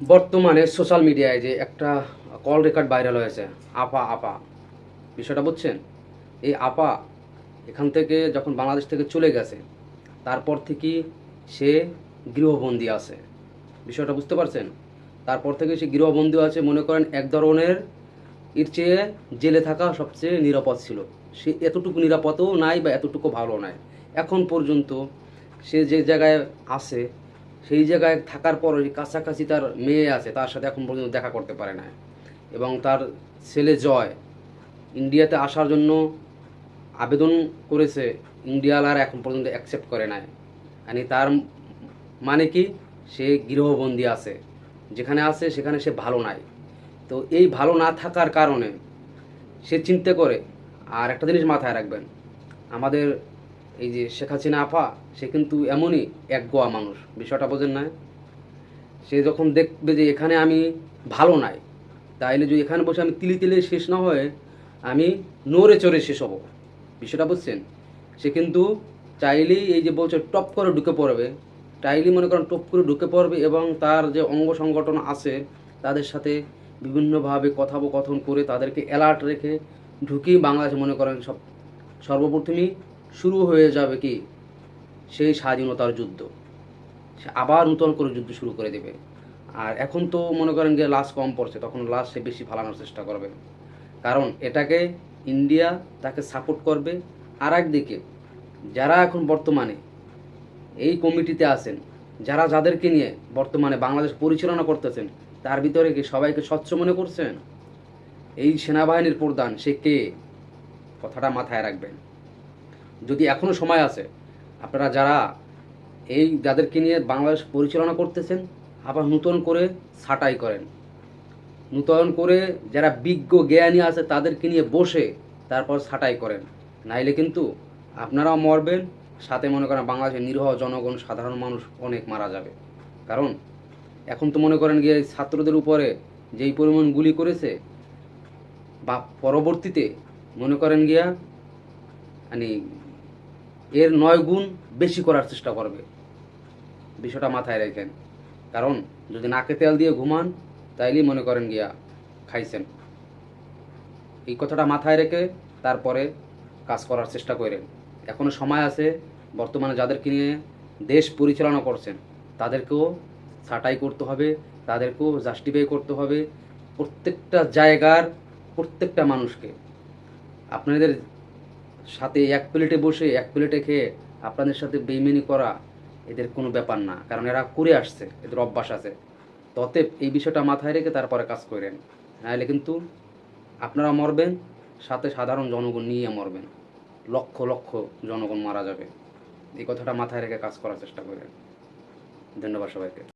বর্তমানে সোশ্যাল মিডিয়ায় যে একটা কল রেকর্ড ভাইরাল হয়েছে, আপা আপা। বিষয়টা বুঝছেন? এই আপা এখান থেকে যখন বাংলাদেশ থেকে চলে গেছে, তারপর থেকে সে গৃহবন্দী আছে। বিষয়টা বুঝতে পারছেন? তারপর থেকে সে গৃহবন্দী আছে, মনে করেন এক ধরনের, এর চেয়ে জেলে থাকা সবচেয়ে নিরাপদ ছিল। সে এতটুকু নিরাপদও নাই বা এতটুকু ভালো নাই। এখন পর্যন্ত সে যে জায়গায় আছে সেই জায়গায় থাকার পর ওই কাছাকাছি তার মেয়ে আছে, তার সাথে এখন পর্যন্ত দেখা করতে পারে না এবং তার ছেলে জয়, ইন্ডিয়াতে আসার জন্য আবেদন করেছে ইন্ডিয়ালার এখন পর্যন্ত অ্যাকসেপ্ট করে নাই। মানে তার মানে কি, সে গৃহবন্দী আছে। যেখানে আছে, সেখানে সে ভালো নাই। তো এই ভালো না থাকার কারণে সে চিন্তা করে, আর একটা জিনিস মাথায় রাখবেন, আমাদের এই যে শেখ হাসিনা আপা, সে কিন্তু এমনই এক গোয়া মানুষ, বিষয়টা বোঝেন না সে যখন দেখবে যে এখানে আমি ভালো নাই, তাইলে যদি এখানে বসে আমি তিলি তিলে শেষ না হয়ে আমি নড়ে চড়ে শেষ হব। বিষয়টা বুঝছেন? সে কিন্তু চাইলেই এই যে বলছে টপ করে ঢুকে পড়বে, চাইলেই মনে করেন টপ করে ঢুকে পড়বে এবং তার যে অঙ্গ সংগঠন আছে, তাদের সাথে বিভিন্নভাবে কথোপকথন করে তাদেরকে অ্যালার্ট রেখে ঢুকিয়ে বাংলাদেশ মনে করেন সব সর্বপ্রথমেই শুরু হয়ে যাবে কি? সেই স্বাধীনতার যুদ্ধ। সে আবার নূতন করে যুদ্ধ শুরু করে দেবে। আর এখন তো মনে করেন যে লাশ কম পড়ছে, তখন লাশ সে বেশি ফালানোর চেষ্টা করবে। কারণ এটাকে ইন্ডিয়া তাকে সাপোর্ট করবে। আর একদিকে, যারা এখন বর্তমানে এই কমিটিতে আছেন, যারা যাদেরকে নিয়ে বর্তমানে বাংলাদেশ পরিচালনা করতেছেন, তার ভিতরে কি সবাইকে স্বচ্ছ মনে করছেন? এই সেনাবাহিনীর প্রধান সে কে? কথাটা মাথায় রাখবেন। যদি এখনও সময় আছে, আপনারা যারা এই যাদেরকে নিয়ে বাংলাদেশ পরিচালনা করতেছেন, আবার নূতন করে ছাঁটাই করেন। নূতন করে যারা বিজ্ঞ জ্ঞানী আছে, তাদেরকে নিয়ে বসে তারপর ছাঁটাই করেন। নাইলে কিন্তু আপনারাও মরবেন, সাথে মনে করেন বাংলাদেশের নিরহ জনগণ, সাধারণ মানুষ অনেক মারা যাবে। কারণ এখন তো মনে করেন গিয়ে ছাত্রদের উপরে যেই পরিমাণ গুলি করেছে, বা পরবর্তীতে মনে করেন গিয়া মানে এর নয় গুণ বেশি করার চেষ্টা করবে। বিষয়টা মাথায় রেখেন। কারণ, যদি নাকে তেল দিয়ে ঘুমান, তাইলেই মনে করেন গিয়া খাইছেন। এই কথাটা মাথায় রেখে তারপরে কাজ করার চেষ্টা করেন। এখনও সময় আছে, বর্তমানে যাদেরকে নিয়ে দেশ পরিচালনা করছেন, তাদেরকেও ছাঁটাই করতে হবে, তাদেরকেও জাস্টিফাই করতে হবে প্রত্যেকটা জায়গার প্রত্যেকটা মানুষকে। আপনাদের সাথে এক প্লেটে বসে, এক প্লেটে খেয়ে আপনাদের সাথে বেইমানি করা এদের কোনো ব্যাপার না। কারণ এরা করে আসছে, এদের অভ্যাস আছে। ততএব এই বিষয়টা মাথায় রেখে তারপরে কাজ করেন। নাহলে কিন্তু আপনারা মরবেন, সাথে সাধারণ জনগণ নিয়ে মরবেন। লক্ষ লক্ষ জনগণ মারা যাবে। এই কথাটা মাথায় রেখে কাজ করার চেষ্টা করেন। ধন্যবাদ সবাইকে।